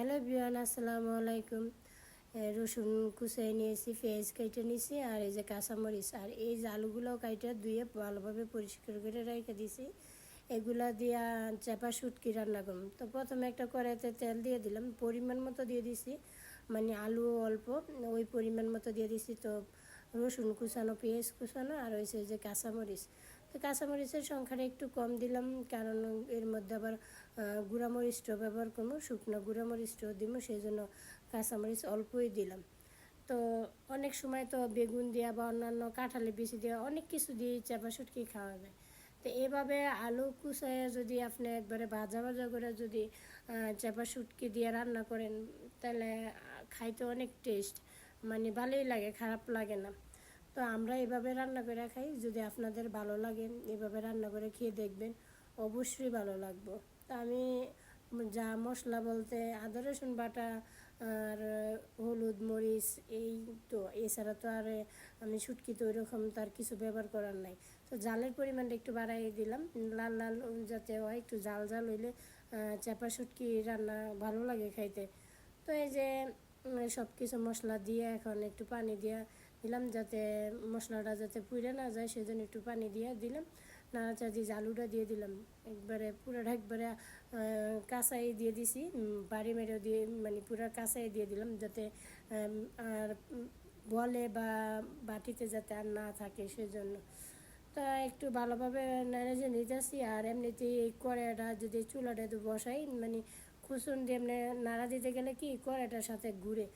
Hello বিয়ান, আসসালামু আলাইকুম। রসুন কুচাই নিয়েছি পেঁয়াজ কেটে নিয়েছি, আর এই যে কাঁচামরিচ, আর এই যে আলুগুলো কাইটে ধুয়ে ভালোভাবে পরিষ্কার করে রেখে দিছি এগুলা দিয়া চাপা শুটকি রান্না করুন তো প্রথমে একটা কড়াইতে তেল দিয়ে দিলাম, পরিমাণ মতো দিয়ে দিছি মানে আলু অল্প, ওই পরিমাণ মতো দিয়ে দিছি তো রসুন কুচানো, পেঁয়াজ কুচানো, আর হয়েছে যে কাঁচামরিচ। তো কাঁচামরিচের সংখ্যাটা একটু কম দিলাম, কারণ এর মধ্যে আবার গুঁড়ামরিচটাও ব্যবহার করব, শুকনো গুঁড়ামরিচটাও দিব সেই জন্য কাঁচামরিচ অল্পই দিলাম। তো অনেক সময় তো বেগুন দেওয়া বা অন্যান্য কাঁঠালে বেশি দেওয়া অনেক কিছু দিয়ে চাপা শুটকি খাওয়া যায়। তো এভাবে আলু কুচায় যদি আপনি একবারে ভাজা ভাজা করে যদি চাপা শুটকি দিয়ে রান্না করেন, তাহলে খাইতে অনেক টেস্ট মানে ভালোই লাগে, খারাপ লাগে না। তো আমরা এভাবে রান্না করে খাই। যদি আপনাদের ভালো লাগে, এভাবে রান্না করে খেয়ে দেখবেন, অবশ্যই ভালো লাগবো। তা আমি যা মশলা বলতে, আদা, রসুন বাটা আর হলুদ, মরিচ, এই তো, এছাড়া তো আর আমি শুটকি তো ওইরকম তার কিছু ব্যবহার করার নাই। তো জালের পরিমাণটা একটু বাড়াই দিলাম। লাল লাল যাতে হয়, একটু জাল জাল হইলে চাপা শুটকি রান্না ভালো লাগে খাইতে। তো এই যে সব কিছু মশলা দিয়ে, এখন একটু পানি দিয়ে দিলাম যাতে মশলাটা যাতে পুড়ে না যায়, সেজন্য একটু পানি দিয়ে দিলাম। নাড়াচাড়া দিয়ে আলুটা দিয়ে দিলাম, একবারে পুরোটা একবারে কাঁচাই দিয়ে দিছি বাড়ি মেরেও দিয়ে মানে পুরো কাঁচাই দিয়ে দিলাম যাতে আর বলে বা বাটিতে যাতে আর না থাকে সেজন্য। তা একটু ভালোভাবে নেড়ে নিতেছি আর এমনিতেই এই কড়াইটা যদি চুলাটা বসাই মানে কুসুন দিয়ে এমনি নাড়া দিতে গেলে কি কড়াইটার সাথে ঘুরে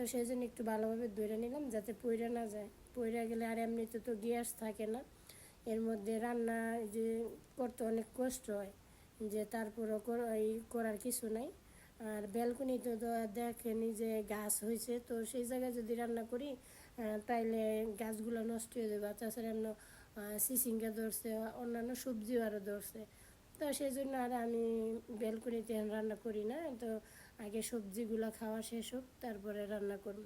তো সেই জন্য একটু ভালোভাবে ধরে নিলাম যাতে পইরা না যায়। পইরা গেলে আর এমনিতে তো গ্যাস থাকে না। এর মধ্যে রান্না যে করতে অনেক কষ্ট হয়, যে তারপরও এই করার কিছু নাই। আর ব্যালকনিতে তো দেখেনি যে গাছ হয়েছে তো সেই জায়গায় যদি রান্না করি তাইলে গাছগুলো নষ্ট হয়ে যাবে। তাছাড়া এমন সিসিঙ্গা ধরছে, অন্যান্য সবজিও আরও ধরছে। তো সেই জন্য আর আমি ব্যালকনিতে রান্না করি না। তো আগে সবজিগুলো খাওয়া শেষ হোক, তারপরে রান্না করব।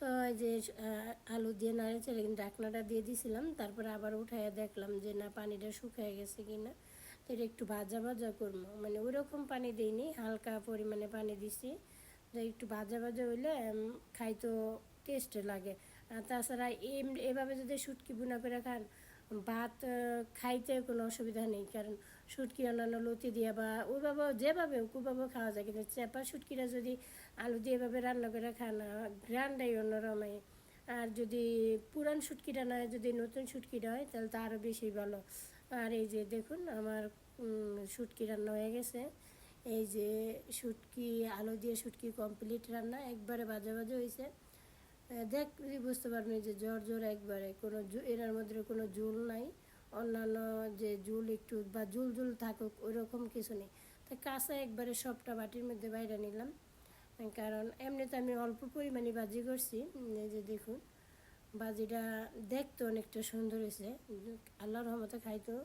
তো এই যে আলু দিয়ে নাড়ে চলে কিন্তু ডাকনাটা দিয়ে দিছিলাম, তারপরে আবার উঠাইয়া দেখলাম যে, না, পানিটা শুকিয়ে গেছে কিনা, তো এটা একটু ভাজা ভাজা করব। মানে ওইরকম পানি দিইনি, হালকা পরিমাণে পানি দিছি। তো একটু ভাজা ভাজা হইলে খাইতো টেস্ট লাগে। আর তাছাড়া এভাবে যদি শুটকি বুনা করে খান ভাত খাইতে কোনো অসুবিধা নেই, কারণ শুটকি, অন্যান্য লতি দিয়ে বা ওইভাবে যেভাবে ওইভাবে খাওয়া যায়। কিন্তু চেপা শুটকিটা যদি আলু দিয়ে এভাবে রান্না করে খান গ্রান্ডাই অন্যরকম। হয়। আর যদি পুরান শুটকিটা নয় যদি নতুন শুটকিটা হয়, তাহলে তো আরও বেশি ভালো। আর এই যে দেখুন, আমার শুটকি রান্না হয়ে গেছে। এই যে শুটকি, আলু দিয়ে শুটকি কমপ্লিট রান্না, একবারে বাজে বাজে হয়েছে। দেখ বুঝতে পারবেন যে জ্বর জ্বর একবারে কোনো এটার মধ্যে কোনো জুল নাই। অন্যান্য যে জুল একটু বা জুল জুল থাকুক, ওইরকম কিছু নেই। তো কাঁচা একবারে সবটা বাটির মধ্যে বাইরে নিলাম। কারণ এমনিতে আমি অল্প পরিমাণে বাজি করছি। এই যে দেখুন, বাজিটা দেখতে অনেকটা সুন্দর হয়েছে। আল্লাহর রহমতে খাইতেও